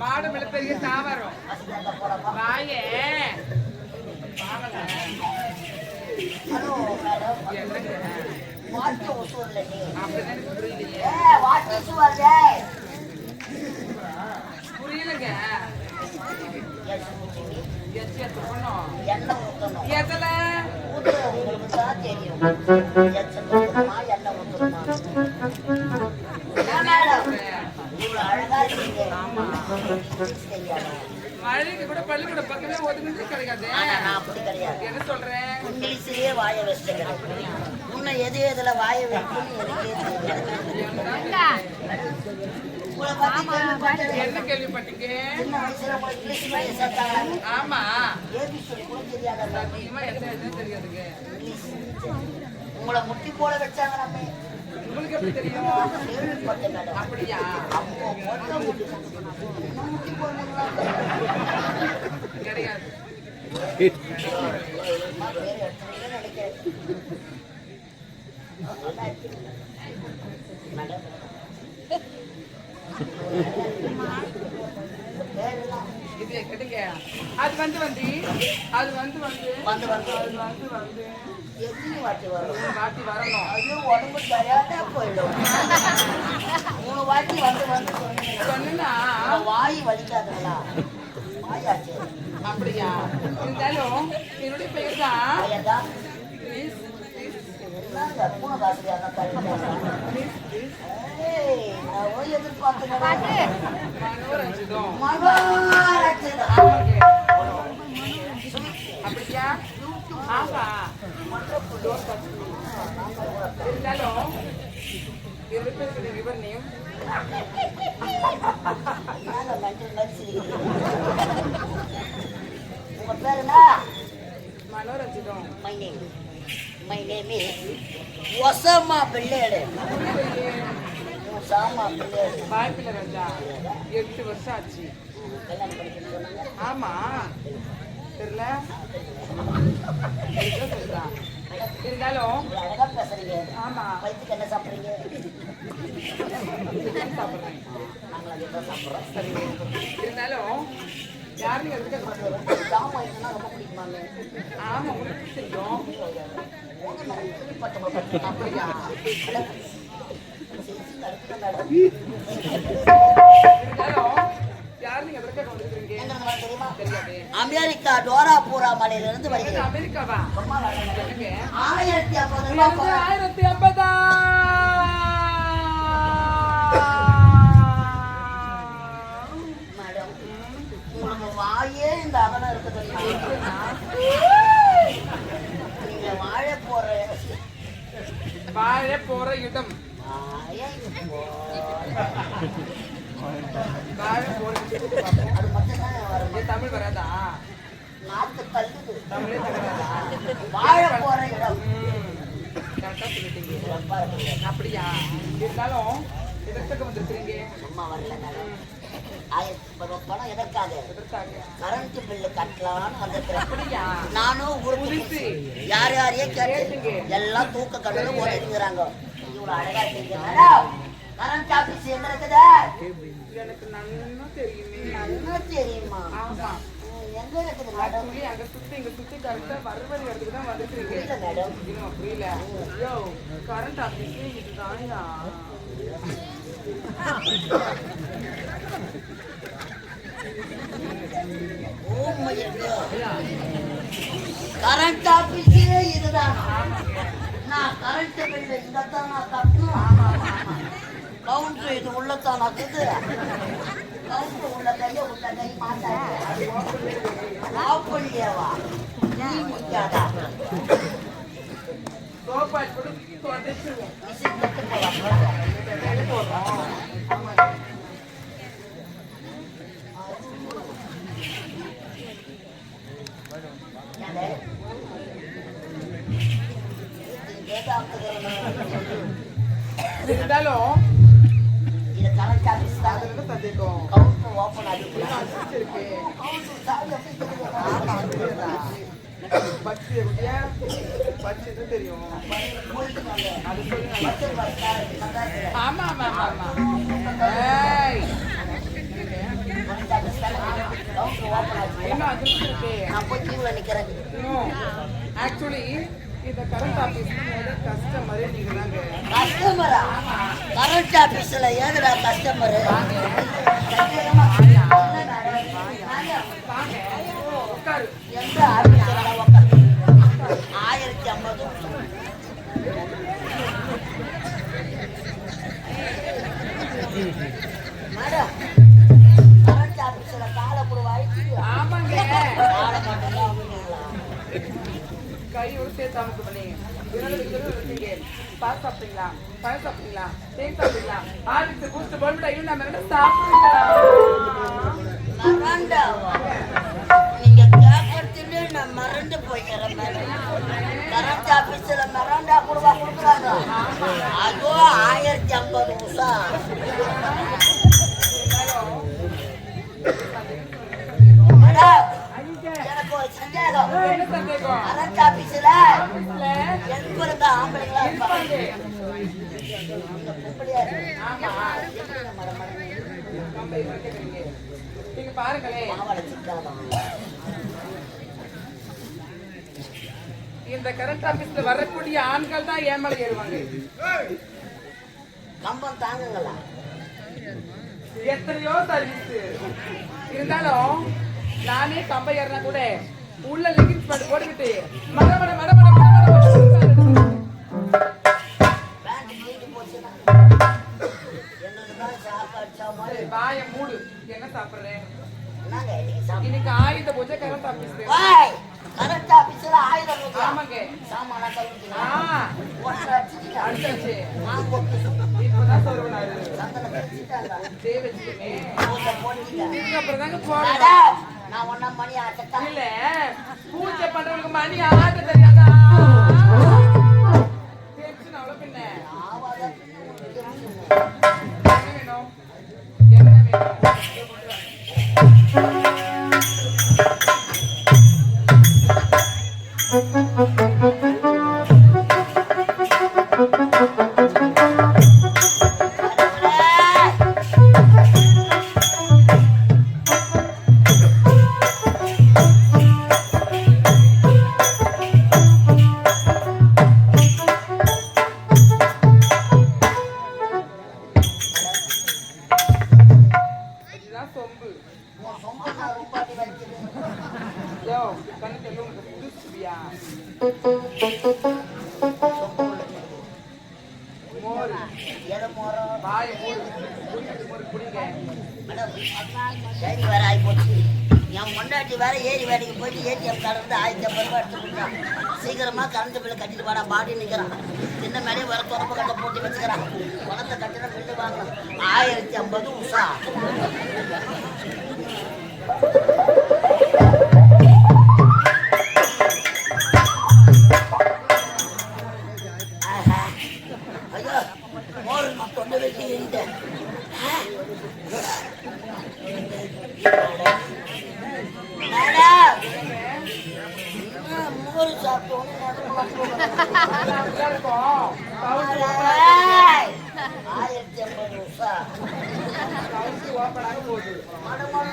மாடு மேல பெரிய தாவரம். வாயே. வாங்கல ஹலோ மேடம். என்னங்க? வாட்டி மழைக்கு கூட பள்ளிக்கூட பக்கமே கிடைக்காது நான் அப்படி கிடையாது. என்ன சொல்றேன் இங்கிலீஷ்லயே வாய வச்சுக்கிறேன் முன்ன எது எதுல வாய கேள்விப்பட்டது. என்ன கேள்விப்பட்டீங்க? ஆமா. தெரியாதுங்க? உங்களை முட்டி போல வச்சாங்க நம்ம உங்களுக்கு எப்படி தெரியும் அப்படியா கிடையாது இது கிடைங்க அது வந்து வந்து அது வந்து வந்து. வந்து வந்து. அது வந்து வந்து. எத்தனை வாட்டி வரும் மூணு வாட்டி வரணும் ஐயோ உடம்பு சரியாட்டா போயிடும் மூணு வாட்டி வந்து வந்து சொன்னீங்க சொன்னா வாய் வலிக்காதுங்களா வாயாச்சு அப்படியா இருந்தாலும் என்னுடைய பெயர் தான் Please, please, என்னங்க பூனை வாசலியாக தள்ளிட்டாங்க please, please. ஏய் நான் எதிர்பார்த்துங்க மனோரஞ்சிதம் மகாராஜன் ஆமாங்க. அப்படியா ஆமா இருந்தாலும் இரண்டு பேருக்கு விவர் நேம் என்னங்க மென்டல் நடிச்சிருக்கீங்க உங்க பேர் என்ன Manoranjitham. My name my name is Osama பிள்ளையடு Osama பிள்ளையடு வாய்ப்பில்லை ராஜா. எட்டு வருஷம் ஆச்சு. கல்யாணம் பண்ணிக்கணும் சொன்னாங்க ஆமா. தெரியல? தெரியல, தெரியல. இருந்தாலும் அழகா பேசுறீங்க ஆமா. வயிற்றுக்கு என்ன நாங்கள் சாப்பிட்றோம் சரி இருந்தாலும் யார் நீங்க இருக்க ஜாம் ரொம்ப பிடிக்குமாங்க ஆமா தெரியும். அப்படியா? இருந்தாலும் அமெரிக்கா டோராபூரா மலையிலிருந்து இது வருகிறேன் அமெரிக்காவா? ஆயிரத்தி ஐம்பது. ஆயிரத்தி ஐம்பதா? இருக்கு. அப்படியா இருந்தாலும் எதற்காக வந்திருக்கிறீங்க? சும்மா வரல ஆயிரத்தி பணம் எதற்காக? கரண்ட் பில்லு கட்டலாம்னு வந்திருக்கிறேன். அப்படியா? நானும். யார் யாரையே கேட்டு கேட்டுங்க. எல்லாம் தூக்க கடல ஓடிங்கிறாங்க இவ்வளவு அழகா மேடம். கரண்ட் ஆபீஸ் எங்க இருக்குது? எனக்கு நன்னா தெரியுமே. என்ன தெரியுமா? ஆமா ம், எங்க இருக்குது மேடம் ஆக்சுவலி அங்க சுத்தி இங்க சுத்தி கரெக்டா வருவரி தான் வந்திருக்கிறீங்க இன்னும் புரியல கரண்ட் ஆபீஸ் இதுதான்யா ஓ கரண்ட் ஆபீஸே இதுதான். நான் கரண்ட் பில்லு இந்த தான் நான் கட்டணும் கவுண்டர் இது உள்ளத்தான் இருக்குது? கவுண்டர் உள்ள கையை உள்ள கை மாட்டாது இது இருந்தாலும் இது அதுக்கு சந்தேகம் கவுண்டர் ஓபன் ஆகிக்கலாம் பச்சை பச்சைன்னு தெரியும் ஆமா ஆமா ஆமா இன்னும் அது இருக்கு நான் ஆக்சுவலி இந்த கரண்ட் ஆபீஸ் கஸ்டமரே கஸ்டமரா கரண்ட் ஆபீஸ்ல ஏதுடா கஸ்டமர் எந்த கையோடு சேர்த்து அமுக்கு பண்ணி பால் சாப்பிட்டீங்களா பழம் சாப்பிட்டீங்களா தேன் சாப்பிட்டீங்களா ஆர்லிக்ஸ் பூஸ்ட் போல்விடா இன்னும் நம்ம ரெண்டு சாப்பிடுறீங்களா மறந்தாவா? நீங்க கேட்கறதுலயே நான் மறந்து போய்க்கிறேன் மேடம். கரண்ட் ஆபீஸ்ல மறந்தா கூடவா கொடுக்குறாங்க? அதுவும் ஆயிரத்தி ஐம்பது உஷா. கரண்ட் ஆபீஸ்ல இல்ல எண்பது ஆம்பளைங்களா இருப்பாங்க. நீங்க பாருங்களேன். இந்த கரண்ட் ஆபீஸ்ல வரக்கூடிய ஆண்கள் தான் ஏமால ஏறுவாங்க? கம்பம் தாங்குங்களா? எத்தனையோ சர்வீஸ் இருந்தாலும் நானே கம்பை ஏறினா கூட உள்ள லெகின்ஸ் பேண்ட் போட்டுக்கிட்டு மட மட மட மட மட மட வாய மூடு என்ன சாப்பிடுறேன் இன்னைக்கு ஆயுத பூஜை கரண்ட் ஆபீஸ் ஆபீஸ்ல ஆமாங்க சாமானா ஆ நான் இப்பதான் சந்தன இதுக்கப்புறம் தாங்க போறேன் நான் ஒன்னா மணி ஆட்டட்டா இல்ல பூஜை பண்றவங்களுக்கு மணி ஆட்ட தெரியாதா? டென்ஷன் அவ்வளவு பின்ன. ஆவாத மேடம், டைம் வேற ஆகிப்போச்சு. என் பொண்டாட்டி வேற ஏரி வேலைக்கு போயிட்டு ஏடிஎம் கார்டு வந்து ஆயிரத்தி ஐம்பது ரூபாய் எடுத்து கொடுத்தான் சீக்கிரமா கரண்ட் பில்லு கட்டிட்டு வாடா பாடி நிற்கிறான் சின்ன மேலே வர தொடப்பு கட்ட போட்டு வச்சுக்கிறான். பணத்தை கட்டின பில்லு வாங்கணும் ஆயிரத்தி ஐம்பது உஷா.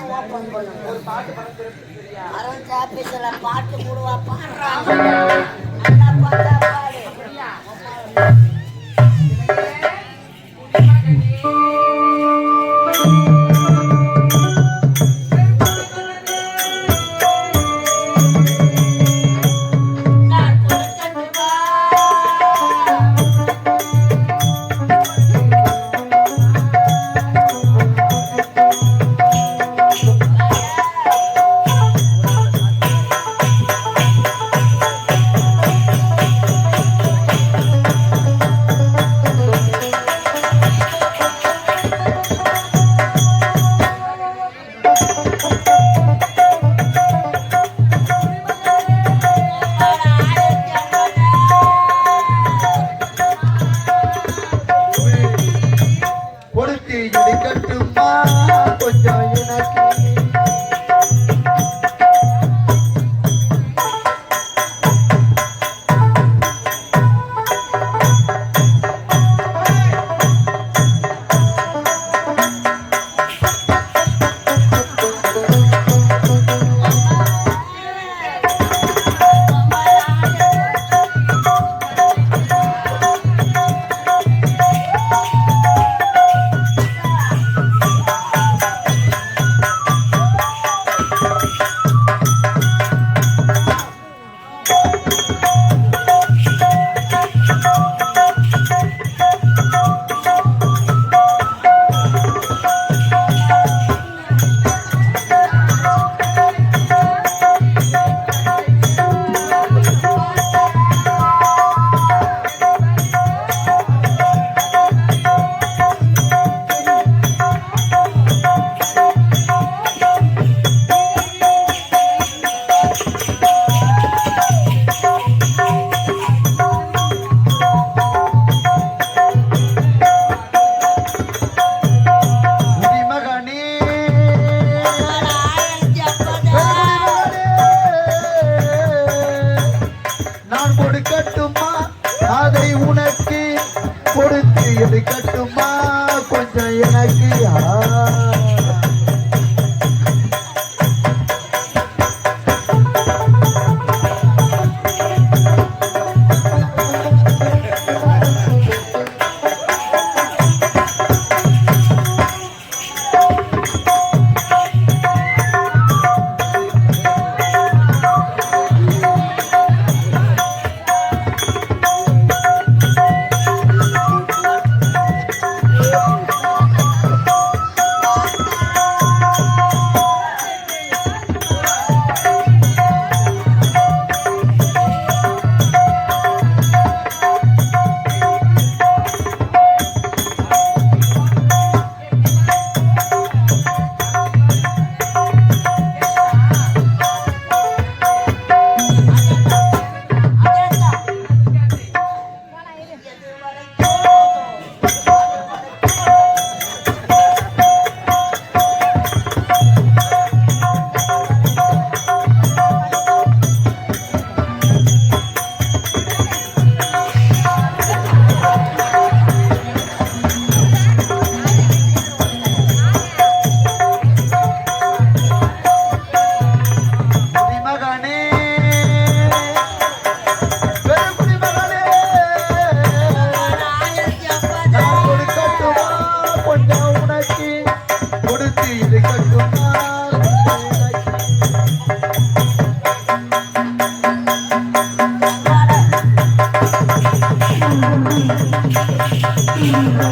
ஓப்பன் பண்ணுங்க ஒரு பாட்டு போடுவா பாடுறாங்க எனக்கு யார்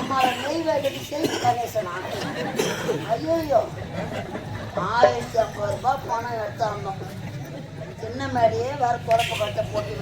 நம்மள நெய்வேலிக்கு செல்வி கணேசன் ஐயோ ஆயிரத்தி ஐம்பது ரூபாய் பணம் எடுத்தாந்தோம் சின்ன மேடையே வேற குழப்ப கட்ட போட்டு